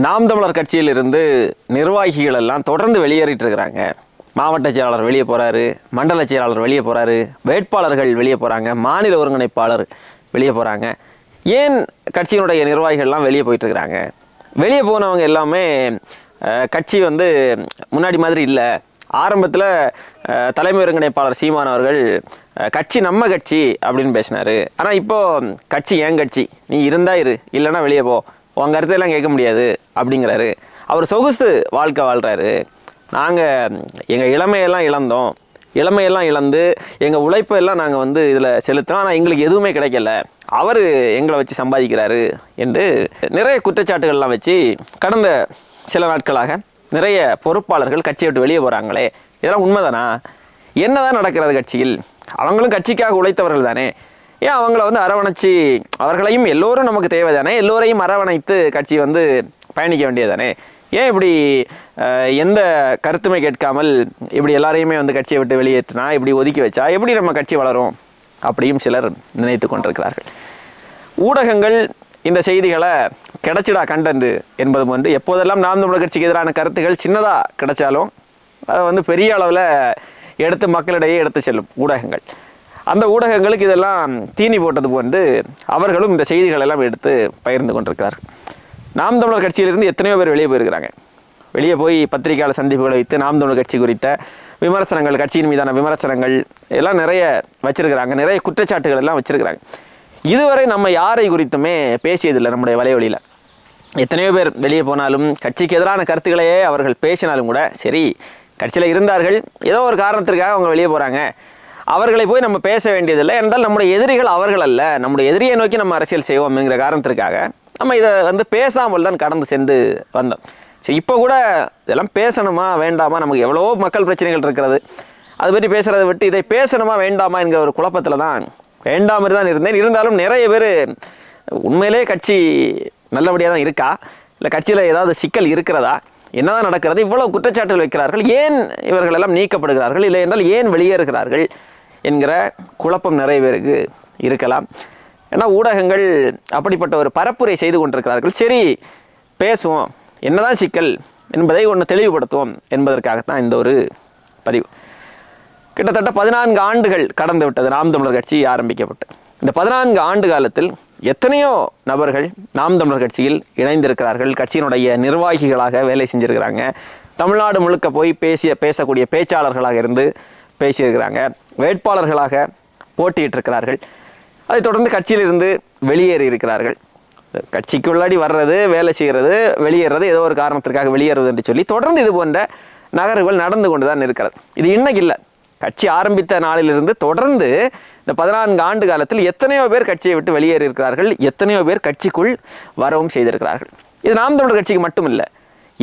நாம் தமிழர் கட்சியிலிருந்து நிர்வாகிகள் எல்லாம் தொடர்ந்து வெளியேறிட்டு இருக்கிறாங்க மாவட்ட செயலாளர் வெளியே போகிறாரு மண்டல செயலாளர் வெளியே போகிறாரு வேட்பாளர்கள் வெளியே போகிறாங்க மாநில ஒருங்கிணைப்பாளர் வெளியே போகிறாங்க ஏன் கட்சியினுடைய நிர்வாகிகள்லாம் வெளியே போயிட்டுருக்கிறாங்க? வெளியே போனவங்க எல்லாமே கட்சி வந்து முன்னாடி மாதிரி இல்லை. ஆரம்பத்தில் தலைமை ஒருங்கிணைப்பாளர் சீமான் அவர்கள் கட்சி நம்ம கட்சி அப்படின்னு பேசினாரு. ஆனால் இப்போது கட்சி ஏன் கட்சி. நீ இருந்தா இரு இல்லைன்னா வெளியே போ. உங்கள் கருத்தையெல்லாம் கேட்க முடியாது அப்படிங்கிறாரு. அவர் சொகுசு வாழ்க்கை வாழ்கிறாரு நாங்கள் எங்கள் இளமையெல்லாம் இழந்தோம். இளமையெல்லாம் இழந்து எங்கள் உழைப்பெல்லாம் நாங்கள் வந்து இதில் செலுத்தோம். ஆனால் எங்களுக்கு எதுவுமே கிடைக்கல. அவர் எங்களை வச்சு சம்பாதிக்கிறாரு என்று நிறைய குற்றச்சாட்டுகள்லாம் வச்சு கடந்த சில நாட்களாக நிறைய பொறுப்பாளர்கள் கட்சியை விட்டு வெளியே போகிறாங்களே இதெல்லாம் உண்மைதானா? என்னதான் நடக்கிறது கட்சியில்? அவங்களும் கட்சிக்காக உழைத்தவர்கள் தானே. ஏன் அவங்கள வந்து அரவணைச்சு அவர்களையும் எல்லோரும் நமக்கு தேவை தானே எல்லோரையும் அரவணைத்து கட்சி வந்து பயணிக்க வேண்டியதானே ஏன் இப்படி எந்த கருத்துமே கேட்காமல் இப்படி எல்லாரையுமே வந்து கட்சியை விட்டு வெளியேற்றினா இப்படி ஒதுக்கி வச்சா எப்படி நம்ம கட்சி வளரும்? அப்படியும் சிலர் நினைத்து கொண்டிருக்கிறார்கள். ஊடகங்கள் இந்த செய்திகளை கிடைச்சிடா கண்டந்து என்பது வந்து எப்போதெல்லாம் நாம் தமிழர் கட்சிக்கு எதிரான கருத்துகள் சின்னதாக கிடைச்சாலும் அதை வந்து பெரிய அளவில் எடுத்து மக்களிடையே எடுத்து செல்லும் ஊடகங்கள். அந்த ஊடகங்களுக்கு இதெல்லாம் தீனி போட்டது போன்று அவர்களும் இந்த செய்திகள் எல்லாம் எடுத்து பகிர்ந்து கொண்டிருக்கிறார்கள் நாம் தமிழர் கட்சியிலிருந்து எத்தனையோ பேர் வெளியே போயிருக்கிறாங்க. வெளியே போய் பத்திரிகையாளர் சந்திப்புகளை வைத்து நாம் தமிழர் கட்சி குறித்த விமர்சனங்கள் கட்சியின் மீதான விமர்சனங்கள் எல்லாம் நிறைய வச்சிருக்கிறாங்க. நிறைய குற்றச்சாட்டுகள் எல்லாம் வச்சிருக்கிறாங்க. இதுவரை நம்ம யாரை குறித்துமே பேசியதில்லை நம்முடைய வலைவழியில் எத்தனையோ பேர் வெளியே போனாலும் கட்சிக்கு எதிரான கருத்துக்களையே அவர்கள் பேசினாலும் கூட சரி கட்சியில் இருந்தார்கள். ஏதோ ஒரு காரணத்திற்காக அவங்க வெளியே போகிறாங்க அவர்களை போய் நம்ம பேச வேண்டியதில்லை என்றால் நம்முடைய எதிரிகள் அவர்கள் அல்ல. நம்முடைய எதிரியை நோக்கி நம்ம அரசியல் செய்வோம்ங்கிற காரணத்திற்காக நம்ம இதை வந்து பேசாமல் தான் கடந்து சென்று வந்தோம். சரி இப்போ கூட இதெல்லாம் பேசணுமா வேண்டாமா? நமக்கு எவ்வளவோ மக்கள் பிரச்சனைகள் இருக்கிறது. அதை பற்றி பேசுகிறத விட்டு இதை பேசணுமா வேண்டாமா என்கிற ஒரு குழப்பத்தில் தான் வேண்டாமல் தான் இருந்தேன். இருந்தாலும் நிறைய பேர் உண்மையிலே கட்சி நல்லபடியாக தான் இருக்கா? இல்லை கட்சியில் ஏதாவது சிக்கல் இருக்கிறதா? என்னதான் நடக்கிறது? இவ்வளவு குற்றச்சாட்டுகள் வைக்கிறார்கள். ஏன் இவர்கள் எல்லாம் நீக்கப்படுகிறார்கள்? இல்லை என்றால் ஏன் வெளியேறுகிறார்கள்? என்கிற குழப்பம் நிறைய பேருக்கு இருக்கலாம். ஏன்னா ஊடகங்கள் அப்படிப்பட்ட ஒரு பரப்புரை செய்து கொண்டிருக்கிறார்கள். சரி பேசுவோம். என்னதான் சிக்கல் என்பதை ஒன்று தெளிவுபடுத்துவோம் என்பதற்காகத்தான் இந்த ஒரு பதிவு. கிட்டத்தட்ட பதினான்கு ஆண்டுகள் கடந்து விட்டது நாம் தமிழர் கட்சி ஆரம்பிக்கப்பட்டு. இந்த பதினான்கு ஆண்டு காலத்தில் எத்தனையோ நபர்கள் நாம் தமிழர் கட்சியில் இணைந்திருக்கிறார்கள். கட்சியினுடைய நிர்வாகிகளாக வேலை செஞ்சுருக்கிறாங்க. தமிழ்நாடு முழுக்க போய் பேசிய பேசக்கூடிய பேச்சாளர்களாக இருந்து பேசியிருக்கிறாங்க. வேட்பாளர்களாக போட்டியிட்டிருக்கிறார்கள். அதை தொடர்ந்து கட்சியிலிருந்து வெளியேறி இருக்கிறார்கள். கட்சிக்குள்ளாடி வர்றது வேலை செய்கிறது வெளியேறது ஏதோ ஒரு காரணத்திற்காக வெளியேறது என்று சொல்லி தொடர்ந்து இது போன்ற நகர்வுகள் நடந்து கொண்டு தான் இருக்கிறது. இது இன்னைக்கு இல்லை. கட்சி ஆரம்பித்த நாளிலிருந்து தொடர்ந்து இந்த பதினான்கு ஆண்டு காலத்தில் எத்தனையோ பேர் கட்சியை விட்டு வெளியேறி இருக்கிறார்கள். எத்தனையோ பேர் கட்சிக்குள் வரவும் செய்திருக்கிறார்கள். இது நாம் தமிழர் கட்சிக்கு மட்டும் இல்லை.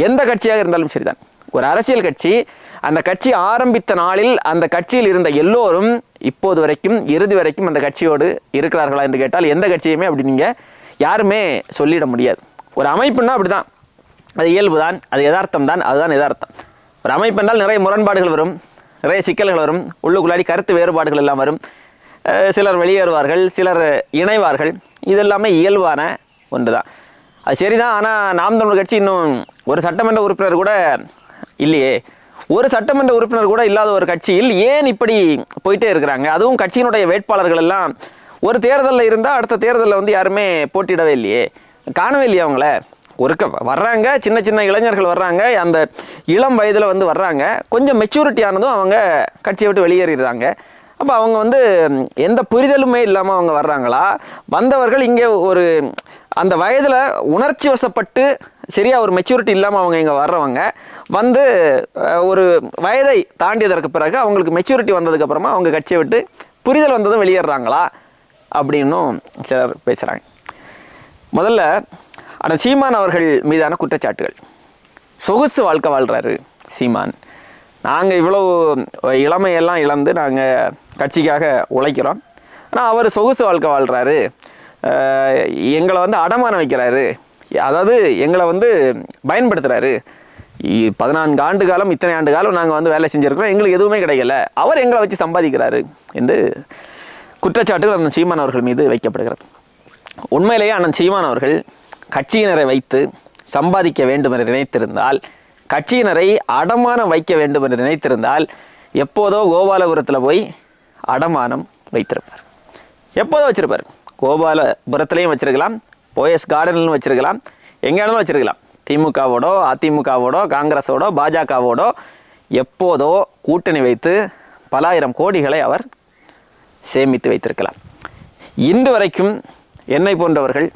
எந்த கட்சியாக இருந்தாலும் சரிதான். ஒரு அரசியல் கட்சி அந்த கட்சி ஆரம்பித்த நாளில் அந்த கட்சியில் இருந்த எல்லோரும் இப்போது வரைக்கும் இறுதி வரைக்கும் அந்த கட்சியோடு இருக்கிறார்களா என்று கேட்டால் எந்த கட்சியுமே அப்படி நீங்கள் யாருமே சொல்லிட முடியாது. ஒரு அமைப்புன்னா அப்படிதான். அது இயல்பு தான் அது யதார்த்தம் தான் அதுதான் யதார்த்தம். ஒரு அமைப்பு என்றால் நிறைய முரண்பாடுகள் வரும் நிறைய சிக்கல்கள் வரும் உள்ளுக்குள்ளாடி கருத்து வேறுபாடுகள் எல்லாம் வரும். சிலர் வெளியேறுவார்கள் சிலர் இணைவார்கள். இதெல்லாமே இயல்பான ஒன்று தான் அது சரிதான் ஆனால் நாம் தமிழ் கட்சி இன்னும் ஒரு சட்டமன்ற உறுப்பினர் கூட இல்லையே. ஒரு சட்டமன்ற உறுப்பினர் கூட இல்லாத ஒரு கட்சியில் ஏன் இப்படி போயிட்டே இருக்கிறாங்க? அதுவும் கட்சியினுடைய வேட்பாளர்கள் எல்லாம் ஒரு தேர்தலில் இருந்தால் அடுத்த தேர்தலில் வந்து யாருமே போட்டியிடவே இல்லையே. காணவே இல்லையே அவங்கள? ஒருக்க வர்றாங்க சின்ன சின்ன இளைஞர்கள் வர்றாங்க அந்த இளம் வயதில் வந்து வர்றாங்க. கொஞ்சம் மெச்சூரிட்டி ஆனதும் அவங்க கட்சியை விட்டு வெளியேறிடுறாங்க. அப்போ அவங்க வந்து எந்த புரிதலுமே இல்லாமல் அவங்க வர்றாங்களா? வந்தவர்கள் இங்கே ஒரு அந்த வயதில் உணர்ச்சி வசப்பட்டு சரியாக ஒரு மெச்சூரிட்டி இல்லாமல் அவங்க இங்கே வர்றவங்க வந்து ஒரு வயதை தாண்டியதற்கு பிறகு அவங்களுக்கு மெச்சூரிட்டி வந்ததுக்கப்புறமா அவங்க கட்சியை விட்டு புரிதல் வந்ததும் வெளியேறாங்களா அப்படின்னும் சிலர் பேசுகிறாங்க முதல்ல அந்த சீமான் அவர்கள் மீதான குற்றச்சாட்டுகள். சொகுசு வாழ்க்கை வாழ்கிறாரு சீமான். நாங்கள் இவ்வளவு இளமையெல்லாம் இழந்து நாங்கள் கட்சிக்காக உழைக்கிறோம். ஆனால் அவர் சொகுசு வாழ்க்கை வாழ்கிறாரு எங்களை வந்து அடமானம் வைக்கிறாரு. அதாவது எங்களை வந்து பயன்படுத்துகிறாரு பதினான்கு ஆண்டு காலம் இத்தனை ஆண்டு காலம் நாங்கள் வந்து வேலை செஞ்சுருக்கிறோம். எங்களுக்கு எதுவுமே கிடைக்கல. அவர் எங்களை வச்சு சம்பாதிக்கிறாரு என்று குற்றச்சாட்டுகள் அந்த சீமான் அவர்கள் மீது வைக்கப்படுகிறது. உண்மையிலேயே அண்ணன் சீமான் அவர்கள் கட்சியினரை வைத்து சம்பாதிக்க வேண்டும் என்று நினைத்திருந்தால் கட்சியினரை அடமானம் வைக்க வேண்டும் என்று நினைத்திருந்தால் எப்போதோ கோபாலபுரத்தில் போய் அடமானம் வைத்திருப்பார். எப்போதோ வச்சிருப்பார். கோபாலபுரத்துலேயும் வச்சுருக்கலாம் போயஸ் கார்டன்லையும் வச்சுருக்கலாம் எங்கேனாலும் வச்சுருக்கலாம். திமுகவோடோ அதிமுகவோடோ காங்கிரஸோடோ பாஜகவோடோ எப்போதோ கூட்டணி வைத்து பலாயிரம் கோடிகளை அவர் சேமித்து வைத்திருக்கலாம். இன்று வரைக்கும் என்னை போன்றவர்கள்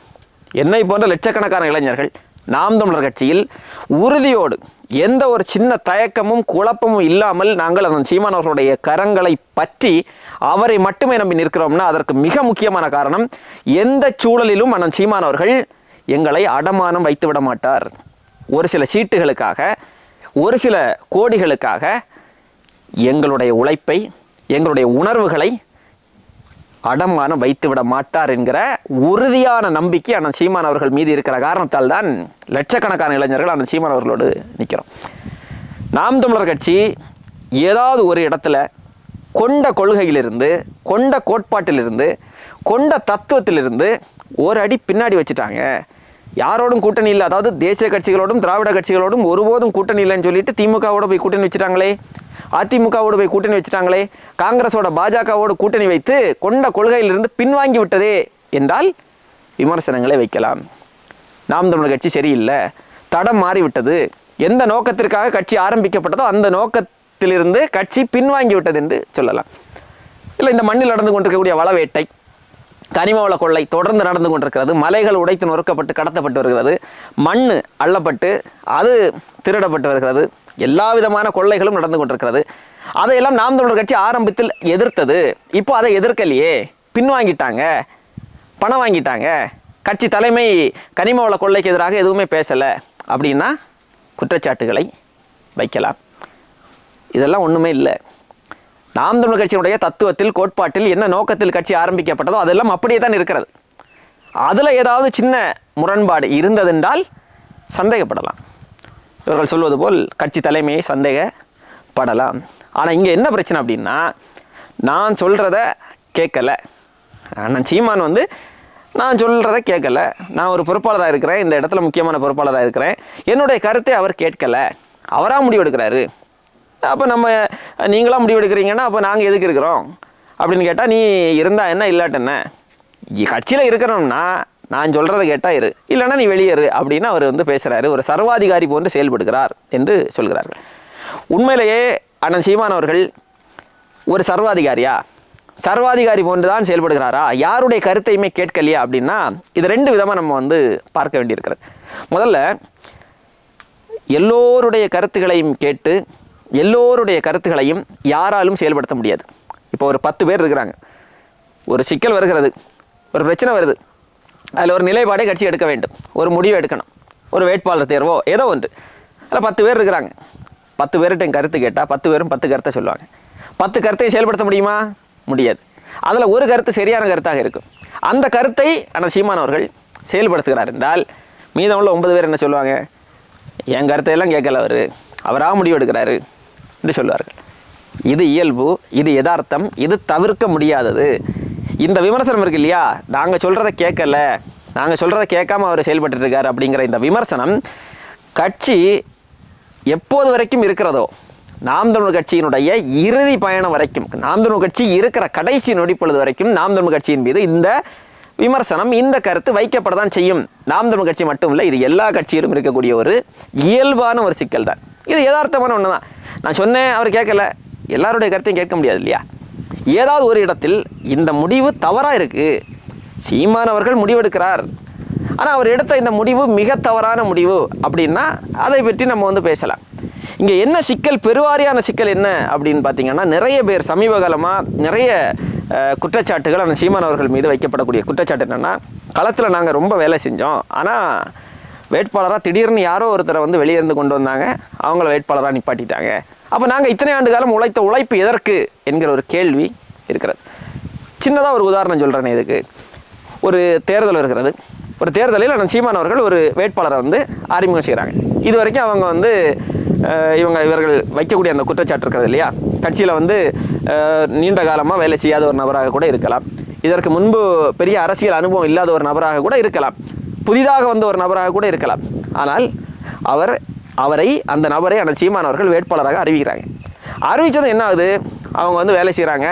என்னை போன்ற லட்சக்கணக்கான இளைஞர்கள் நாம் தமிழர் கட்சியில் உறுதியோடு எந்த ஒரு சின்ன தயக்கமும் குழப்பமும் இல்லாமல் நாங்கள் அந்த சீமான் அவர்களுடைய கரங்களை பற்றி அவரை மட்டுமே நம்பி நிற்கிறோம்னா அதற்கு மிக முக்கியமான காரணம் எந்த சூழலிலும் அண்ணன் சீமான் அவர்கள் எங்களை அடமானம் வைத்து விட மாட்டார். ஒரு சில சீட்டுகளுக்காக ஒரு சில கோடிகளுக்காக எங்களுடைய உழைப்பை எங்களுடைய உணர்வுகளை அடமானம் வைத்து விட மாட்டார் என்கிற உறுதியான நம்பிக்கை அண்ணன் சீமான் அவர்கள் மீது இருக்கிற காரணத்தால் தான் லட்சக்கணக்கான இளைஞர்கள் அண்ணன் சீமான் அவர்களோடு நிற்கிறோம் நாம் தமிழர் கட்சி ஏதாவது ஒரு இடத்துல கொண்ட கொள்கையிலிருந்து கொண்ட கோட்பாட்டிலிருந்து கொண்ட தத்துவத்திலிருந்து ஒரு அடி பின்னாடி வச்சுட்டாங்க. யாரோடும் கூட்டணி இல்லை. அதாவது தேசிய கட்சிகளோடும் திராவிட கட்சிகளோடும் ஒருபோதும் கூட்டணி இல்லைன்னு சொல்லிட்டு திமுகவோட போய் கூட்டணி வச்சுட்டாங்களே. அதிமுகவோடு போய் கூட்டணி வச்சுட்டாங்களே. காங்கிரஸோட பாஜகவோட கூட்டணி வைத்து கொண்ட கொள்கையிலிருந்து பின்வாங்கி விட்டதே என்றால் விமர்சனங்களை வைக்கலாம். நாம் தமிழர் கட்சி சரியில்லை. தடம் மாறிவிட்டது. எந்த நோக்கத்திற்காக கட்சி ஆரம்பிக்கப்பட்டதோ அந்த நோக்கத்திலிருந்து கட்சி பின்வாங்கி விட்டது என்று சொல்லலாம். இல்லை இந்த மண்ணில் நடந்து கொண்டிருக்கக்கூடிய வளவேட்டை. கனிம வள கொள்ளை தொடர்ந்து நடந்து கொண்டிருக்கிறது. மலைகள் உடைத்து நொறுக்கப்பட்டு கடத்தப்பட்டு வருகிறது. மண் அள்ளப்பட்டு அது திருடப்பட்டு வருகிறது. எல்லா விதமான கொள்ளைகளும் நடந்து கொண்டிருக்கிறது. அதையெல்லாம் நாம் தமிழர் கட்சி ஆரம்பத்தில் எதிர்த்தது. இப்போ அதை எதிர்க்கலையே. பின்வாங்கிட்டாங்க. பணம் வாங்கிட்டாங்க. கட்சி தலைமை கனிம வள கொள்ளைக்கு எதிராக எதுவுமே பேசலை. அப்படின்னா குற்றச்சாட்டுகளை வைக்கலாம். இதெல்லாம் ஒன்றுமே இல்லை. நாம் தமிழ் கட்சியினுடைய தத்துவத்தில் கோட்பாட்டில் என்ன நோக்கத்தில் கட்சி ஆரம்பிக்கப்பட்டதோ அதெல்லாம் அப்படியே தான் இருக்கிறது. அதில் ஏதாவது சின்ன முரண்பாடு இருந்ததென்றால் சந்தேகப்படலாம். இவர்கள் சொல்வது போல் கட்சி தலைமையை சந்தேகப்படலாம். ஆனால் இங்கே என்ன பிரச்சனை அப்படின்னா நான் சொல்கிறத கேட்கலை. அண்ணன் சீமான் வந்து நான் சொல்கிறத கேட்கல. நான் ஒரு பொறுப்பாளராக இருக்கிறேன். இந்த இடத்துல முக்கியமான பொறுப்பாளராக இருக்கிறேன். என்னுடைய கருத்தை அவர் கேட்கலை. அவராக முடிவெடுக்கிறாரு. அப்போ நம்ம நீங்களாம் முடிவெடுக்கிறீங்கன்னா அப்போ நாங்கள் எதுக்கு இருக்கிறோம்? அப்படின்னு கேட்டால் நீ இருந்தா என்ன இல்லாட்ட என்ன? கட்சியில் இருக்கிறோம்னா நான் சொல்கிறத கேட்டால் இரு. இல்லைன்னா நீ வெளியேறு அப்படின்னு அவர் வந்து பேசுகிறாரு ஒரு சர்வாதிகாரி போன்று செயல்படுகிறார் என்று சொல்கிறார்கள். உண்மையிலேயே அண்ணன் சீமான் அவர்கள் ஒரு சர்வாதிகாரியா? சர்வாதிகாரி போன்று தான் செயல்படுகிறாரா? யாருடைய கருத்தையுமே கேட்கலையா? அப்படின்னா இது ரெண்டு விதமாக நம்ம வந்து பார்க்க வேண்டியிருக்கிறது. முதல்ல எல்லோருடைய கருத்துக்களையும் கேட்டு எல்லோருடைய கருத்துக்களையும் யாராலும் செயல்படுத்த முடியாது. இப்போ ஒரு பத்து பேர் இருக்கிறாங்க. ஒரு சிக்கல் வருகிறது. ஒரு பிரச்சனை வருது. அதில் ஒரு நிலைப்பாடை கட்சி எடுக்க வேண்டும். ஒரு முடிவு எடுக்கணும். ஒரு வேட்பாளர் தேர்வோ ஏதோ ஒன்று. அதில் பத்து பேர் இருக்கிறாங்க. பத்து பேர்கிட்ட என் கருத்து கேட்டால் பத்து பேரும் பத்து கருத்தை சொல்லுவாங்க. பத்து கருத்தையும் செயல்படுத்த முடியுமா? முடியாது. அதில் ஒரு கருத்து சரியான கருத்தாக இருக்கும். அந்த கருத்தை ஆனால் சீமான் அவர்கள் செயல்படுத்துகிறார் என்றால் மீதம் உள்ள ஒன்பது பேர் என்ன சொல்லுவாங்க? என் கருத்தையெல்லாம் கேட்கல அவர். அவராக முடிவு எடுக்கிறாரு. என்று சொல்வார்கள். இது இயல்பு இது யதார்த்தம் இது தவிர்க்க முடியாதது. இந்த விமர்சனம் இருக்கு இல்லையா? நாங்கள் சொல்கிறத கேட்கல. நாங்கள் சொல்கிறத கேட்காம அவர் செயல்பட்டு இருக்கார் அப்படிங்கிற இந்த விமர்சனம் கட்சி எப்போது வரைக்கும் இருக்கிறதோ நாம் தமிழ் கட்சியினுடைய இறுதி பயணம் வரைக்கும் நாம் தமிழ் கட்சி இருக்கிற கடைசி நொடிப்பொழுது வரைக்கும் நாம் தமிழ் கட்சியின் மீது இந்த விமர்சனம் இந்த கருத்து வைக்கப்பட தான் செய்யும். நாம் தமிழ் கட்சி மட்டும் இல்லை இது எல்லா கட்சியிலும் இருக்கக்கூடிய ஒரு இயல்பான ஒரு சிக்கல் தான் இது யதார்த்தமான ஒன்று தான் நான் சொன்னேன் அவர் கேட்கல. எல்லாருடைய கருத்தையும் கேட்க முடியாது இல்லையா? ஏதாவது ஒரு இடத்தில் இந்த முடிவு தவறாக இருக்குது சீமான் அவர்கள் முடிவெடுக்கிறார். ஆனால் அவர் எடுத்த இந்த முடிவு மிக தவறான முடிவு அப்படின்னா அதை பற்றி நம்ம வந்து பேசலாம். இங்கே என்ன சிக்கல் பெருவாரியான சிக்கல் என்ன அப்படின்னு பார்த்தீங்கன்னா நிறைய பேர் சமீப காலமாக நிறைய குற்றச்சாட்டுகள் அந்த சீமான் அவர்கள் மீது வைக்கப்படக்கூடிய குற்றச்சாட்டு என்னென்னா களத்தில் நாங்கள் ரொம்ப வேலை செஞ்சோம். ஆனால் வேட்பாளராக திடீர்னு யாரோ ஒருத்தரை வந்து வெளியே இருந்து கொண்டு வந்தாங்க. அவங்கள வேட்பாளராக நிப்பாட்டிட்டாங்க. அப்போ நாங்கள் இத்தனை ஆண்டு காலம் உழைத்த உழைப்பு எதற்கு என்கிற ஒரு கேள்வி இருக்கிறது. சின்னதாக ஒரு உதாரணம் சொல்கிறேன் இதுக்கு. ஒரு தேர்தல் இருக்கிறது. ஒரு தேர்தலில் அண்ணன் சீமான் அவர்கள் ஒரு வேட்பாளரை வந்து அறிமுகம் செய்கிறாங்க இது வரைக்கும் அவங்க வந்து இவங்க இவர்கள் வைக்கக்கூடிய அந்த குற்றச்சாட்டு இருக்கிறது இல்லையா? கட்சியில் வந்து நீண்ட காலமாக வேலை செய்யாத ஒரு நபராக கூட இருக்கலாம். இதற்கு முன்பு பெரிய அரசியல் அனுபவம் இல்லாத ஒரு நபராக கூட இருக்கலாம். புதிதாக வந்த ஒரு நபராக கூட இருக்கலாம். ஆனால் அவர் அவரை அந்த நபரை அந்த சீமான் அவர்கள் வேட்பாளராக அறிவிக்கிறாங்க. அறிவித்தது என்ன ஆகுது? அவங்க வந்து வேலை செய்கிறாங்க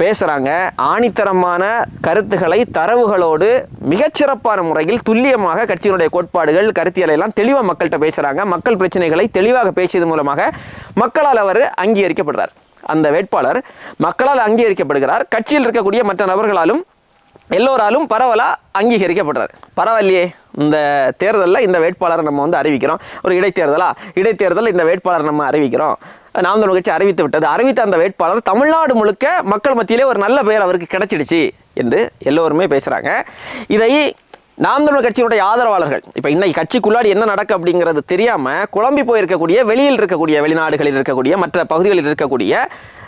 பேசுகிறாங்க ஆணித்தரமான கருத்துக்களை தரவுகளோடு மிகச்சிறப்பான முறையில் துல்லியமாக கட்சியினுடைய கோட்பாடுகள் கருத்தியலை எல்லாம் தெளிவாக மக்கள்கிட்ட பேசுகிறாங்க மக்கள் பிரச்சனைகளை தெளிவாக பேசியது மூலமாக மக்களால் அவர் அங்கீகரிக்கப்படுறார். அந்த வேட்பாளர் மக்களால் அங்கீகரிக்கப்படுகிறார். கட்சியில் இருக்கக்கூடிய மற்ற நபர்களாலும் எல்லோராலும் பரவலாக அங்கீகரிக்கப்படுறார். பரவாயில்லையே இந்த தேர்தலில் இந்த வேட்பாளரை நம்ம வந்து அறிவிக்கிறோம். ஒரு இடைத்தேர்தலா? இடைத்தேர்தல் இந்த வேட்பாளரை நம்ம அறிவிக்கிறோம். நாம் தமிழ் கட்சி அறிவித்து விட்டது. அறிவித்த அந்த வேட்பாளர் தமிழ்நாடு முழுக்க மக்கள் மத்தியிலே ஒரு நல்ல பெயர் அவருக்கு கிடைச்சிடுச்சு என்று எல்லோருமே பேசுகிறாங்க இதை நாம் தமிழ் கட்சியினுடைய ஆதரவாளர்கள். இப்போ இன்னைக்கு கட்சிக்குள்ளாடி என்ன நடக்கு அப்படிங்கிறது தெரியாமல் குழம்பி போயிருக்கக்கூடிய வெளியில் இருக்கக்கூடிய வெளிநாடுகளில் இருக்கக்கூடிய மற்ற பகுதிகளில் இருக்கக்கூடிய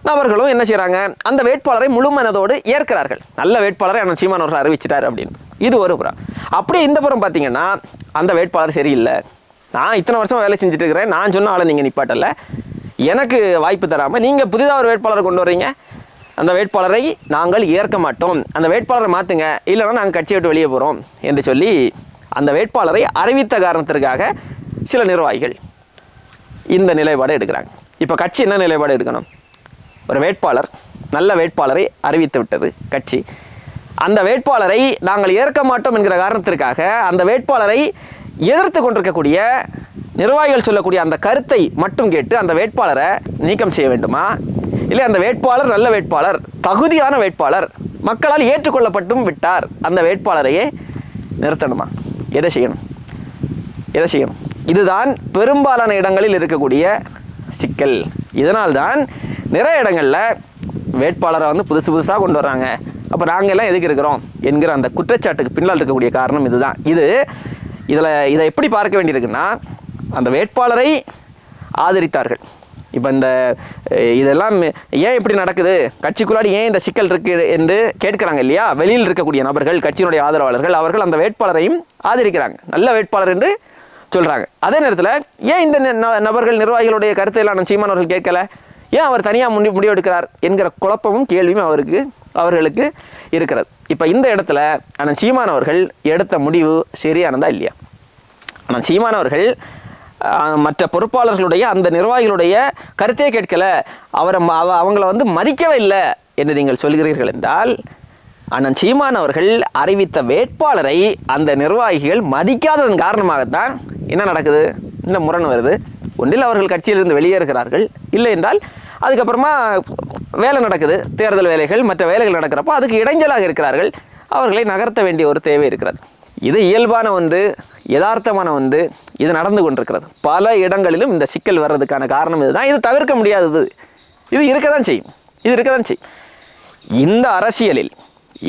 நபர்களும் என்ன செய்கிறாங்க அந்த வேட்பாளரை முழுமனதோடு ஏற்கிறார்கள். நல்ல வேட்பாளரை அண்ணன் சீமான் அவர்கள் அறிவிச்சிட்டார் அப்படின்னு. இது ஒரு புறம். அப்படியே இந்த புறம் பார்த்தீங்கன்னா அந்த வேட்பாளர் சரியில்லை. நான் இத்தனை வருஷம் வேலை செஞ்சுட்டு இருக்கிறேன். நான் சொன்ன ஆளை நீங்கள் நிப்பாட்டல. எனக்கு வாய்ப்பு தராமல் நீங்கள் புதிதாக ஒரு வேட்பாளரை கொண்டு வர்றீங்க. அந்த வேட்பாளரை நாங்கள் ஏற்க மாட்டோம். அந்த வேட்பாளரை மாற்றுங்க இல்லைன்னா நாங்கள் கட்சியை விட்டு வெளியே போகிறோம் என்று சொல்லி அந்த வேட்பாளரை அறிவித்த காரணத்திற்காக சில நிர்வாகிகள் இந்த நிலைப்பாடை எடுக்கிறாங்க. இப்போ கட்சி என்ன நிலைப்பாடு எடுக்கணும்? ஒரு வேட்பாளர் நல்ல வேட்பாளரை அறிவித்து விட்டது கட்சி. அந்த வேட்பாளரை நாங்கள் ஏற்க மாட்டோம் என்கிற காரணத்திற்காக அந்த வேட்பாளரை எதிர்த்து கொண்டிருக்கக்கூடிய நிர்வாகிகள் சொல்லக்கூடிய அந்த கருத்தை மட்டும் கேட்டு அந்த வேட்பாளரை நீக்கம் செய்ய வேண்டுமா? இல்லை அந்த வேட்பாளர் நல்ல வேட்பாளர் தகுதியான வேட்பாளர் மக்களால் ஏற்றுக்கொள்ளப்பட்டும் விட்டார். அந்த வேட்பாளரையே நிறுத்தணுமா? எதை செய்யணும்? எதை செய்யணும்? இதுதான் பெரும்பாலான இடங்களில் இருக்கக்கூடிய சிக்கல். இதனால்தான் நிறைய இடங்களில் வேட்பாளரை வந்து புதுசு புதுசாக கொண்டு வர்றாங்க. அப்போ நாங்கள் எல்லாம் எதுக்கு இருக்கிறோம்? என்கிற அந்த குற்றச்சாட்டுக்கு பின்னால் இருக்கக்கூடிய காரணம் இதுதான். இது இதில் இதை எப்படி பார்க்க வேண்டியிருக்குன்னா அந்த வேட்பாளரை ஆதரித்தார்கள். இப்போ இந்த இதெல்லாம் ஏன் இப்படி நடக்குது? கட்சிக்குள்ளாடி ஏன் இந்த சிக்கல் இருக்கு என்று கேட்குறாங்க இல்லையா? வெளியில் இருக்கக்கூடிய நபர்கள் கட்சியினுடைய ஆதரவாளர்கள் அவர்கள் அந்த வேட்பாளரையும் ஆதரிக்கிறாங்க. நல்ல வேட்பாளர் என்று சொல்கிறாங்க அதே நேரத்தில் ஏன் இந்த ந- ந- நபர்கள் நிர்வாகிகளுடைய கருத்தையெல்லாம் நான் சீமான் அவர்கள் கேட்கல? ஏன் அவர் தனியாக முடி முடிவெடுக்கிறார் என்கிற குழப்பமும் கேள்வியும் அவருக்கு அவர்களுக்கு இருக்கிறது. இப்போ இந்த இடத்துல ஆனால் சீமான் அவர்கள் எடுத்த முடிவு சரியானதா இல்லையா? ஆனால் சீமான் அவர்கள் மற்ற பொறுப்பாளர்களுடைய அந்த நிர்வாகிகளுடைய கருத்தே கேட்கல. அவரை அவ- அவங்கள வந்து மதிக்கவே இல்லை என்று நீங்கள் சொல்கிறீர்கள் என்றால் அண்ணன் சீமான் அவர்கள் அறிவித்த வேட்பாளரை அந்த நிர்வாகிகள் மதிக்காததன் காரணமாகத்தான் என்ன நடக்குது? இந்த முரண் வருது. ஒன்றில் அவர்கள் கட்சியிலிருந்து வெளியேறுகிறார்கள் இல்லை என்றால் அதுக்கப்புறமா வேலை நடக்குது. தேர்தல் வேலைகள் மற்ற வேலைகள் நடக்கிறப்போ அதுக்கு இடைஞ்சலாக இருக்கிறார்கள். அவர்களை நகர்த்த வேண்டிய ஒரு தேவை இருக்கிறது. இது இயல்பான வந்து யதார்த்தமான வந்து இது நடந்து கொண்டிருக்கிறது. பல இடங்களிலும் இந்த சிக்கல் வர்றதுக்கான காரணம் இதுதான். இது தவிர்க்க முடியாதது. இது இருக்க தான் செய்யும். இது இருக்க தான் செய்யும். இந்த அரசியலில்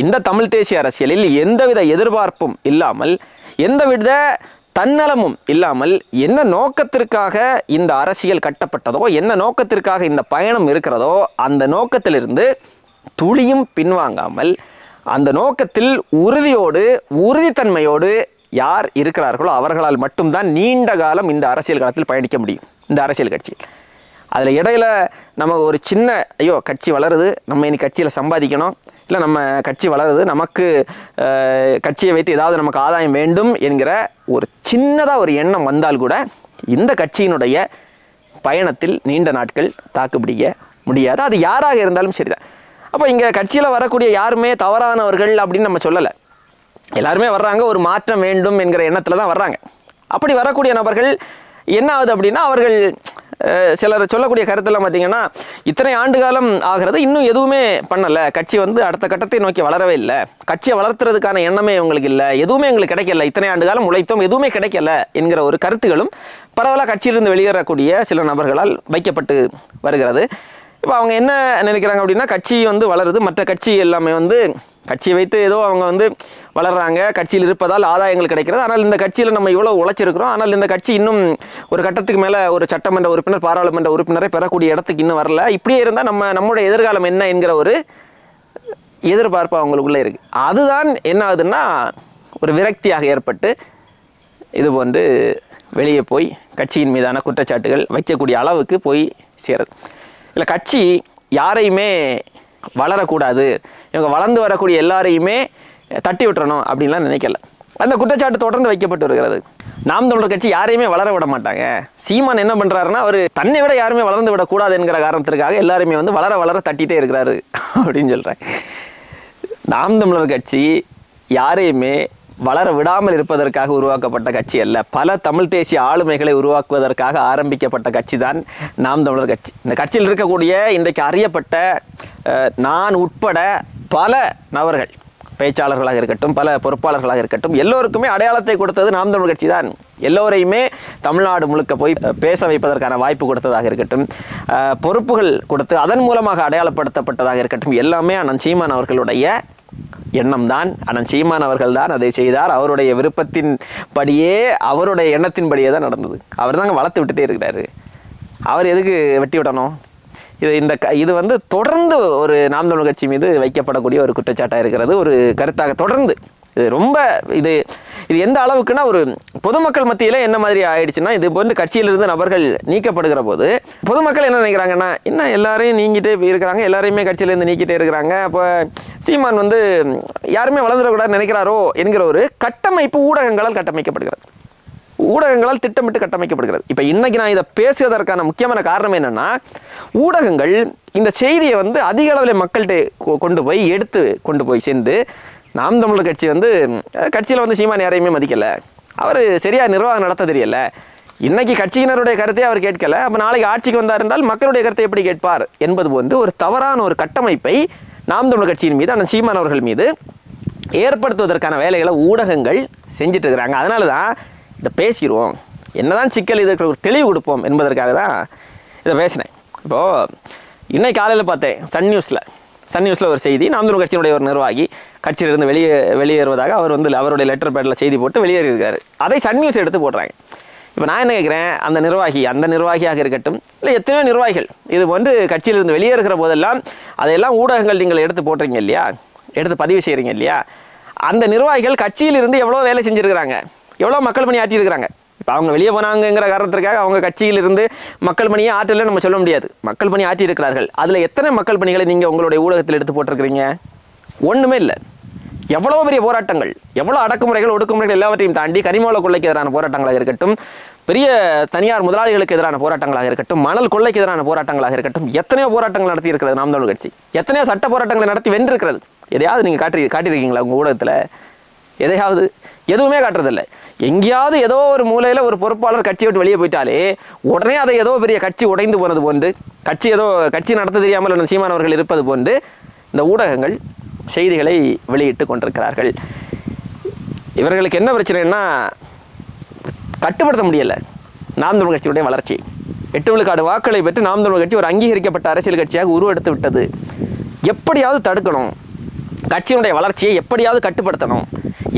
இந்த தமிழ் தேசிய அரசியலில் எந்தவித எதிர்பார்ப்பும் இல்லாமல் எந்தவித தன்னலமும் இல்லாமல் என்ன நோக்கத்திற்காக இந்த அரசியல் கட்டப்பட்டதோ என்ன நோக்கத்திற்காக இந்த பயணம் இருக்கிறதோ அந்த நோக்கத்திலிருந்து துளியும் பின்வாங்காமல் அந்த நோக்கத்தில் உறுதியோடு உறுதித்தன்மையோடு யார் இருக்கிறார்களோ அவர்களால் மட்டும்தான் நீண்ட காலம் இந்த அரசியல் காலத்தில் பயணிக்க முடியும். இந்த அரசியல் கட்சியில். அதில் இடையில நம்ம ஒரு சின்ன ஐயோ கட்சி வளருது நம்ம இனி கட்சியில் சம்பாதிக்கணும் இல்லை நம்ம கட்சி வளருது நமக்கு கட்சியை வைத்து ஏதாவது நமக்கு ஆதாயம் வேண்டும் என்கிற ஒரு சின்னதாக ஒரு எண்ணம் வந்தால் கூட இந்த கட்சியினுடைய பயணத்தில் நீண்ட நாட்கள் தாக்குப்பிடிக்க முடியாது. அது யாராக இருந்தாலும் சரிதான். அப்போ இங்கே கட்சியில் வரக்கூடிய யாருமே தவறானவர்கள் அப்படின்னு நம்ம சொல்லலை. எல்லாருமே வர்றாங்க ஒரு மாற்றம் வேண்டும் என்கிற எண்ணத்தில் தான் வர்றாங்க. அப்படி வரக்கூடிய நபர்கள் என்ன ஆகுது அப்படின்னா அவர்கள் சிலர் சொல்லக்கூடிய கருத்தில் பார்த்தீங்கன்னா இத்தனை ஆண்டு காலம் ஆகிறது இன்னும் எதுவுமே பண்ணலை. கட்சி வந்து அடுத்த கட்டத்தை நோக்கி வளரவே இல்லை. கட்சியை வளர்த்துறதுக்கான எண்ணமே உங்களுக்கு இல்லை. எதுவுமே எங்களுக்கு கிடைக்கல. இத்தனை ஆண்டு காலம் உழைத்தோம் எதுவுமே கிடைக்கல என்கிற ஒரு கருத்துகளும் பரவலாக கட்சியிலிருந்து வெளியேறக்கூடிய சில நபர்களால் வைக்கப்பட்டு வருகிறது. இப்போ அவங்க என்ன நினைக்கிறாங்க அப்படின்னா கட்சி வந்து வளருது. மற்ற கட்சி எல்லாமே வந்து கட்சியை வைத்து ஏதோ அவங்க வந்து வளர்றாங்க. கட்சியில் இருப்பதால் ஆதாயங்கள் கிடைக்கிறது. ஆனால் இந்த கட்சியில் நம்ம இவ்வளோ உழைச்சிருக்கிறோம். ஆனால் இந்த கட்சி இன்னும் ஒரு கட்டத்துக்கு மேலே ஒரு சட்டமன்ற உறுப்பினர் பாராளுமன்ற உறுப்பினரை பெறக்கூடிய இடத்துக்கு இன்னும் வரல. இப்படியே இருந்தால் நம்ம நம்முடைய எதிர்காலம் என்ன என்கிற ஒரு எதிர்பார்ப்பு அவங்களுக்குள்ளே இருக்குது அதுதான் என்ன ஆகுதுன்னா ஒரு விரக்தியாக ஏற்பட்டு இது போன்று வெளியே போய் கட்சியின் மீதான குற்றச்சாட்டுகள் வைக்கக்கூடிய அளவுக்கு போய் சேருது. இல்லை கட்சி யாரையுமே வளரக்கூடாது. இவங்க வளர்ந்து வரக்கூடிய எல்லாரையுமே தட்டி விட்டுறணும் அப்படின்லாம் நினைக்கல. அந்த குற்றச்சாட்டு தொடர்ந்து வைக்கப்பட்டு வருகிறது. நாம் தமிழர் கட்சி யாரையுமே வளர விட மாட்டாங்க. சீமான் என்ன பண்ணுறாருன்னா அவர் தன்னை விட யாருமே வளர்ந்து விடக்கூடாது என்கிற காரணத்திற்காக எல்லாருமே வந்து வளர வளர தட்டிட்டே இருக்கிறாரு அப்படின்னு சொல்கிறேன் நாம் தமிழர் கட்சி யாரையுமே வளர விடாமல் இருப்பதற்காக உருவாக்கப்பட்ட கட்சி அல்ல. பல தமிழ் தேசிய ஆளுமைகளை உருவாக்குவதற்காக ஆரம்பிக்கப்பட்ட கட்சி தான் நாம் தமிழர் கட்சி. இந்த கட்சியில் இருக்கக்கூடிய இன்றைக்கு அறியப்பட்ட நான் உட்பட பல நபர்கள் பேச்சாளர்களாக இருக்கட்டும் பல பொறுப்பாளர்களாக இருக்கட்டும் எல்லோருக்குமே அடையாளத்தை கொடுத்தது நாம் தமிழ் கட்சி தான் எல்லோரையுமே தமிழ்நாடு முழுக்க போய் பேச வைப்பதற்கான வாய்ப்பு கொடுத்ததாக இருக்கட்டும் பொறுப்புகள் கொடுத்து அதன் மூலமாக அடையாளப்படுத்தப்பட்டதாக இருக்கட்டும் எல்லாமே அண்ணன் சீமான் அவர்களுடைய எண்ணம் தான் ஆனால் சீமான் அவர்கள் தான் அதை செய்தார். அவருடைய விருப்பத்தின் படியே அவருடைய எண்ணத்தின்படியே தான் நடந்தது. அவர் தாங்க வளர்த்து விட்டுட்டே இருக்கிறாரு. அவர் எதுக்கு வெட்டி விடணும்? இது இந்த க இது வந்து தொடர்ந்து ஒரு நாம் தமிழ் கட்சி மீது வைக்கப்படக்கூடிய ஒரு குற்றச்சாட்டாக இருக்கிறது. ஒரு கருத்தாக தொடர்ந்து இது ரொம்ப இது இது எந்த அளவுக்குன்னா ஒரு பொதுமக்கள் மத்தியில் என்ன மாதிரி ஆயிடுச்சுன்னா இது போன்று கட்சியிலிருந்து நபர்கள் நீக்கப்படுகிற போது பொதுமக்கள் என்ன நினைக்கிறாங்கன்னா என்ன எல்லாரையும் நீங்கிட்டே இருக்கிறாங்க எல்லாரையுமே கட்சியிலேருந்து நீக்கிட்டே இருக்கிறாங்க அப்போ சீமான் வந்து யாருமே வளர்ந்துடக்கூடாதுன்னு நினைக்கிறாரோ என்கிற ஒரு கட்டமைப்பு ஊடகங்களால் கட்டமைக்கப்படுகிறது. ஊடகங்களால் திட்டமிட்டு கட்டமைக்கப்படுகிறது. இப்போ இன்றைக்கி நான் இதை பேசுவதற்கான முக்கியமான காரணம் என்னென்னா ஊடகங்கள் இந்த செய்தியை வந்து அதிக அளவில் மக்கள்கிட்ட கொ- கொண்டு போய் எடுத்து கொண்டு போய் சென்று நாம் தமிழர் கட்சி வந்து கட்சியில் வந்து சீமான் யாரையுமே மதிக்கலை. அவர் சரியாக நிர்வாகம் நடத்த தெரியல. இன்னைக்கு கட்சியினருடைய கருத்தை அவர் கேட்கல. அப்போ நாளைக்கு ஆட்சிக்கு வந்தார் என்றால் மக்களுடைய கருத்தை எப்படி கேட்பார் என்பது போன்று ஒரு தவறான ஒரு கட்டமைப்பை நாம் தமிழர் கட்சியின் மீது அண்ணன் சீமான் அவர்கள் மீது ஏற்படுத்துவதற்கான வேலைகளை ஊடகங்கள் செஞ்சுட்டு இருக்கிறாங்க. அதனால தான் இதை பேசிடுவோம். என்னதான் சிக்கல் இதுக்கு ஒரு தெளிவு கொடுப்போம் என்பதற்காக தான் இதை பேசினேன். இப்போது இன்னைக்கு காலையில் பார்த்தேன் சன் நியூஸில். சன் நியூஸில் ஒரு செய்தி. நாம் தமிழ் கட்சியினுடைய ஒரு நிர்வாகி கட்சியிலிருந்து வெளியே வெளியேறுவதாக அவர் வந்து அவருடைய லெட்டர் பேடில் செய்தி போட்டு வெளியேறியிருக்காரு. அதை சன் நியூஸ் எடுத்து போடுறாங்க. இப்போ நான் என்ன கேட்குறேன் அந்த நிர்வாகி அந்த நிர்வாகியாக இருக்கட்டும் இல்லை எத்தனையோ நிர்வாகிகள் இது போன்று கட்சியிலிருந்து வெளியேறுகிற போதெல்லாம் அதையெல்லாம் ஊடகங்கள் நீங்கள் எடுத்து போடுறீங்க இல்லையா? எடுத்து பதிவு செய்கிறீங்க இல்லையா? அந்த நிர்வாகிகள் கட்சியிலிருந்து எவ்வளோ வேலை செஞ்சுருக்கிறாங்க. எவ்வளோ மக்கள் பணி ஆற்றியிருக்கிறாங்க. இப்போ அவங்க வெளியே போனாங்கங்கிற காரணத்திற்காக அவங்க கட்சியிலிருந்து மக்கள் பணியை ஆற்றல நம்ம சொல்ல முடியாது. மக்கள் பணி ஆற்றி இருக்கிறார்கள். அதில் எத்தனை மக்கள் பணிகளை நீங்கள் உங்களுடைய ஊடகத்தில் எடுத்து போட்டிருக்கிறீங்க? ஒன்றுமே இல்லை. எவ்வளோ பெரிய போராட்டங்கள் எவ்வளோ அடக்குமுறைகள் ஒடுக்குமுறைகள் எல்லாவற்றையும் தாண்டி கனிமூல கொள்ளைக்கு எதிரான போராட்டங்களாக இருக்கட்டும் பெரிய தனியார் முதலாளிகளுக்கு எதிரான போராட்டங்களாக இருக்கட்டும் மணல் கொள்ளைக்கு எதிரான போராட்டங்களாக இருக்கட்டும் எத்தனையோ போராட்டங்கள் நடத்தி இருக்கிறது நாம் தமிழ் கட்சி. எத்தனையோ சட்ட போராட்டங்களை நடத்தி வென்றிருக்கிறது. எதையாவது நீங்கள் காட்டி காட்டியிருக்கீங்களா உங்கள் ஊடகத்தில்? எதையாவது எதுவுமே காட்டுறதில்ல. எங்கேயாவது ஏதோ ஒரு மூலையில் ஒரு பொறுப்பாளர் கட்சியை விட்டு வெளியே போயிட்டாலே உடனே அதை ஏதோ பெரிய கட்சி உடைந்து போனது போன்று கட்சி ஏதோ கட்சி நடத்த தெரியாமல் சீமானவர்கள் இருப்பது போன்று இந்த ஊடகங்கள் செய்திகளை வெளியிட்டு கொண்டிருக்கிறார்கள். இவர்களுக்கு என்ன பிரச்சனைன்னா கட்டுப்படுத்த முடியலை. நாம் தமிழ் கட்சியுடைய வளர்ச்சி. எட்டு விழுக்காடு வாக்களை பெற்று நாம் தமிழ் கட்சி ஒரு அங்கீகரிக்கப்பட்ட அரசியல் கட்சியாக உருவெடுத்து விட்டது. எப்படியாவது தடுக்கணும். கட்சியினுடைய வளர்ச்சியை எப்படியாவது கட்டுப்படுத்தணும்.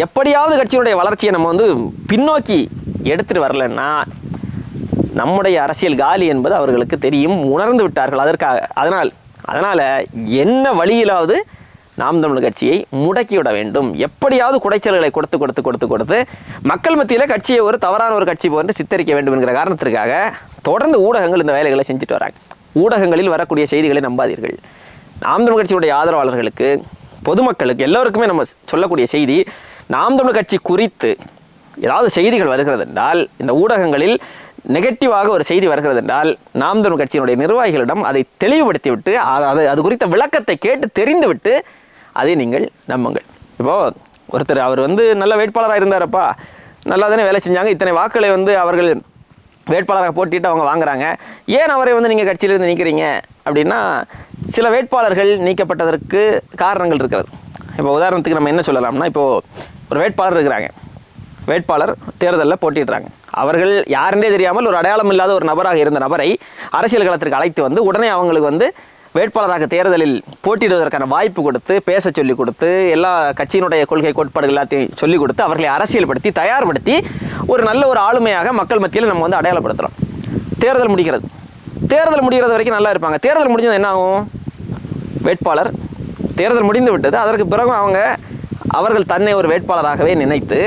எப்படியாவது கட்சியினுடைய வளர்ச்சியை நம்ம வந்து பின்னோக்கி எடுத்துட்டு வரலன்னா நம்முடைய அரசியல் காலி என்பது அவர்களுக்கு தெரியும் உணர்ந்து விட்டார்கள் அதற்காக அதனால் அதனால் என்ன வழியிலாவது நாம் தமிழ் கட்சியை முடக்கிவிட வேண்டும். எப்படியாவது குடைச்சல்களை கொடுத்து கொடுத்து கொடுத்து கொடுத்து மக்கள் மத்தியில் கட்சியை ஒரு தவறான ஒரு கட்சி போன்று சித்தரிக்க வேண்டும் என்கிற காரணத்திற்காக தொடர்ந்து ஊடகங்கள் இந்த வேலைகளை செஞ்சுட்டு வராங்க. ஊடகங்களில் வரக்கூடிய செய்திகளை நம்பாதீர்கள். நாம் தமிழ் கட்சியுடைய ஆதரவாளர்களுக்கு பொதுமக்களுக்கு எல்லோருக்குமே நம்ம சொல்லக்கூடிய செய்தி நாம் தமிழ் கட்சி குறித்து ஏதாவது செய்திகள் வருகிறது என்றால் இந்த ஊடகங்களில் நெகட்டிவாக ஒரு செய்தி வருகிறது என்றால் நாம் தமிழ் கட்சியினுடைய நிர்வாகிகளிடம் அதை தெளிவுபடுத்திவிட்டு அது அது அது குறித்த விளக்கத்தை கேட்டு தெரிந்துவிட்டு அதை நீங்கள் நம்புங்கள். இப்போது ஒருத்தர் அவர் வந்து நல்ல வேட்பாளராக இருந்தாரப்பா நல்லா தானே வேலை செஞ்சாங்க இத்தனை வாக்குகளை வந்து அவர்கள் வேட்பாளராக போட்டிட்டு அவங்க வாங்குறாங்க. ஏன் அவரை வந்து நீங்கள் கட்சியிலிருந்து நீக்கிறீங்க? அப்படின்னா சில வேட்பாளர்கள் நீக்கப்பட்டதற்கு காரணங்கள் இருக்கிறது. இப்போ உதாரணத்துக்கு நம்ம என்ன சொல்லலாம்னா இப்போது ஒரு வேட்பாளர் இருக்கிறாங்க. வேட்பாளர் தேர்தலில் போட்டிடுறாங்க அவர்கள் யாருன்றே தெரியாமல் ஒரு அடையாளம் இல்லாத ஒரு நபராக இருந்த நபரை அரசியல் களத்திற்கு அழைத்து வந்து உடனே அவங்களுக்கு வந்து வேட்பாளராக தேர்தலில் போட்டியிடுவதற்கான வாய்ப்பு கொடுத்து பேச சொல்லிக் கொடுத்து எல்லா கட்சியினுடைய கொள்கை கோட்பாடுகள் எல்லாத்தையும் சொல்லிக் கொடுத்து அவர்களை அரசியல்படுத்தி தயார்படுத்தி ஒரு நல்ல ஒரு ஆளுமையாக மக்கள் மத்தியில் நம்ம வந்து அடையாளப்படுத்துகிறோம் தேர்தல் முடிகிறது. தேர்தல் முடிகிறது வரைக்கும் நல்லா இருப்பாங்க. தேர்தல் முடிஞ்சது என்ன ஆகும்? வேட்பாளர். தேர்தல் முடிந்து விட்டது. அதற்கு பிறகு அவங்க அவர்கள் தன்னை ஒரு வேட்பாளராகவே நினைத்து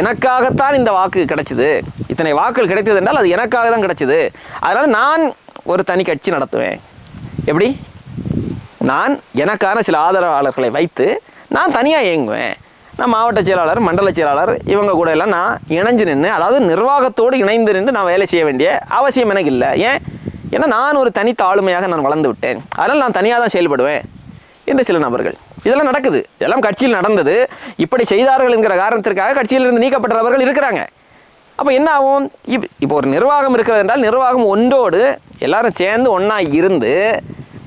எனக்காகத்தான் இந்த வாக்கு கிடைச்சிது. இத்தனை வாக்குகள் கிடைத்தது என்றால் அது எனக்காக தான் கிடைச்சிது. அதனால் நான் ஒரு தனி கட்சி நடத்துவேன். எப்படி? நான் எனக்கான சில ஆதரவாளர்களை வைத்து நான் தனியாக இயங்குவேன். நான் மாவட்ட செயலாளர் மண்டல செயலாளர் இவங்க கூட எல்லாம் நான் இணைஞ்சு நின்று அதாவது நிர்வாகத்தோடு இணைந்து நின்று நான் வேலை செய்ய வேண்டிய அவசியம் எனக்கு இல்லை. ஏன்? ஏன்னா நான் ஒரு தனித்த ஆளுமையாக நான் வளர்ந்து விட்டேன். அதனால் நான் தனியாக தான் செயல்படுவேன் என்று சில நபர்கள். இதெல்லாம் நடக்குது. இதெல்லாம் கட்சியில் நடந்தது. இப்படி செய்தார்கள் என்கிற காரணத்திற்காக கட்சியிலிருந்து நீக்கப்பட்ட நபர்கள் இருக்கிறாங்க. அப்போ என்ன ஆகும் இப் இப்போ ஒரு நிர்வாகம் இருக்கிறது என்றால் நிர்வாகம் ஒன்றோடு எல்லாரும் சேர்ந்து ஒன்றா இருந்து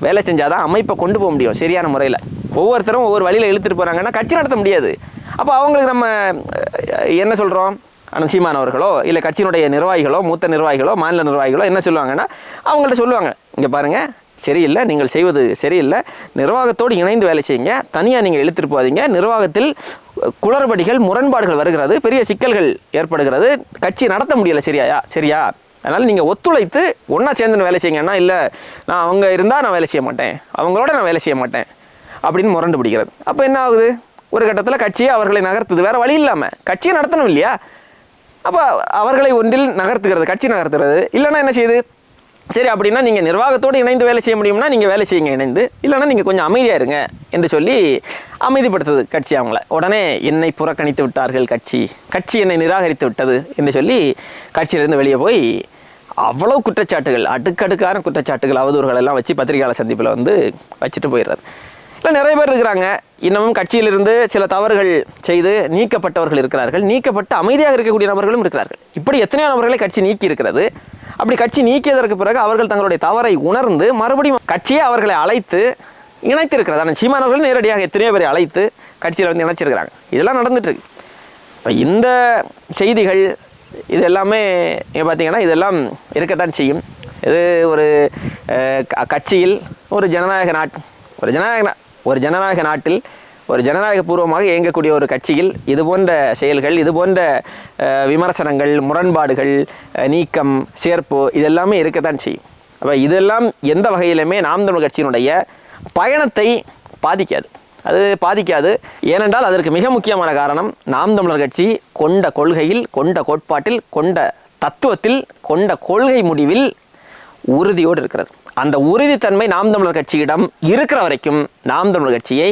வேலை செஞ்சால் தான் அமைப்பை கொண்டு போக முடியும் சரியான முறையில். ஒவ்வொருத்தரும் ஒவ்வொரு வழியில் இழுத்துட்டு போகிறாங்கன்னா கட்சி நடத்த முடியாது. அப்போ அவங்களுக்கு நம்ம என்ன சொல்கிறோம் ஆனால் சீமானவர்களோ இல்லை கட்சியினுடைய நிர்வாகிகளோ மூத்த நிர்வாகிகளோ மாநில நிர்வாகிகளோ என்ன சொல்லுவாங்கன்னா அவங்கள்ட்ட சொல்லுவாங்க. இங்கே பாருங்கள் சரியில்லை நீங்கள் செய்வது சரியில்லை. நிர்வாகத்தோடு இணைந்து வேலை செய்யுங்க. தனியாக நீங்கள் இழுத்துட்டு போகாதீங்க. நிர்வாகத்தில் குளறுபடிகள் முரண்பாடுகள் வருகிறது பெரிய சிக்கல்கள் ஏற்படுகிறது. கட்சி நடத்த முடியலை சரியாயா சரியா? அதனால் நீங்கள் ஒத்துழைத்து ஒன்றா சேர்ந்து வேலை செய்யுங்கன்னா இல்லை நான் அவங்க இருந்தால் நான் வேலை செய்ய மாட்டேன் அவங்களோட நான் வேலை செய்ய மாட்டேன் அப்படின்னு முரண்டு பிடிக்கிறது. அப்போ என்ன ஆகுது? ஒரு கட்டத்தில் கட்சியை அவர்களை நகர்த்துது வேறு வழி இல்லாமல் கட்சியை நடத்தணும் இல்லையா? அப்போ அவர்களை ஒன்றில் நகர்த்துகிறது கட்சி நகர்த்துறது இல்லைன்னா என்ன செய்யுது? சரி அப்படின்னா நீங்கள் நிர்வாகத்தோடு இணைந்து வேலை செய்ய முடியும்னா நீங்கள் வேலை செய்யுங்க இணைந்து. இல்லைன்னா நீங்கள் கொஞ்சம் அமைதியாக இருங்க என்று சொல்லி அமைதிப்படுத்துது கட்சி அவங்கள. உடனே என்னை புறக்கணித்து விட்டார்கள் கட்சி. கட்சி என்னை நிராகரித்து விட்டது என்று சொல்லி கட்சியிலிருந்து வெளியே போய் அவ்வளோ குற்றச்சாட்டுகள் அடுக்கடுக்கான குற்றச்சாட்டுகள் அவதூறுகள் எல்லாம் வச்சு பத்திரிகையாளர் சந்திப்பில் வந்து வச்சுட்டு போயிடுறாரு. இல்லை நிறைய பேர் இருக்கிறாங்க. இன்னமும் கட்சியிலிருந்து சில தவறுகள் செய்து நீக்கப்பட்டவர்கள் இருக்கிறார்கள். நீக்கப்பட்டு அமைதியாக இருக்கக்கூடிய நபர்களும் இருக்கிறார்கள். இப்படி எத்தனையோ நபர்களை கட்சி நீக்கி இருக்கிறது அப்படி கட்சி நீக்கியதற்கு பிறகு அவர்கள் தங்களுடைய தவறை உணர்ந்து மறுபடியும் கட்சியை அவர்களை அழைத்து இணைத்திருக்கிறது ஆனால் சீமானவர்கள் நேரடியாக எத்தனையோ பேரை அழைத்து கட்சியில் வந்து இணைச்சிருக்கிறாங்க. இதெல்லாம் நடந்துட்டுருக்கு இப்போ இந்த செய்திகள் இது எல்லாமே நீங்கள் பார்த்தீங்கன்னா இதெல்லாம் இருக்கத்தான் செய்யும். இது ஒரு க- கட்சியில் ஒரு ஜனநாயக நாட் ஒரு ஜனநாயக நா- ஒரு ஜனநாயக நாட்டில் ஒரு ஜனநாயக பூர்வமாக இயங்கக்கூடிய ஒரு கட்சியில் இது போன்ற செயல்கள் இது போன்ற விமர்சனங்கள் முரண்பாடுகள் நீக்கம் சேர்ப்பு இதெல்லாமே இருக்கத்தான் செய்யும். அப்போ இதெல்லாம் எந்த வகையிலுமே நாம் தமிழ் கட்சியினுடைய பயணத்தை பாதிக்காது. அது பாதிக்காது. ஏனென்றால் அதற்கு மிக முக்கியமான காரணம் நாம் தமிழர் கட்சி கொண்ட கொள்கையில் கொண்ட கோட்பாட்டில் கொண்ட தத்துவத்தில் கொண்ட கொள்கை முடிவில் உறுதியோடு இருக்கிறது. அந்த உறுதித்தன்மை நாம் தமிழர் கட்சியிடம் இருக்கிற வரைக்கும் நாம் தமிழர் கட்சியை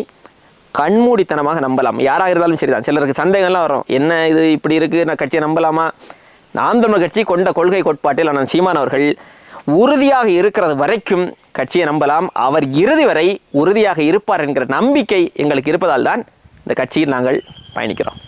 கண்மூடித்தனமாக நம்பலாம். யாராக இருந்தாலும் சரிதான். சிலருக்கு சந்தேகம்லாம் வரும். என்ன இது இப்படி இருக்குது நான் கட்சியை நம்பலாமா? நாம் தமிழ் கட்சி கொண்ட கொள்கை கோட்பாட்டில் அண்ணன் சீமான் அவர்கள் உறுதியாக இருக்கிறது வரைக்கும் கட்சியை நம்பலாம். அவர் இறுதி வரை உறுதியாக இருப்பார் என்கிற நம்பிக்கை எங்களுக்கு இருப்பதால் தான் இந்த கட்சியில் நாங்கள் பயணிக்கிறோம்.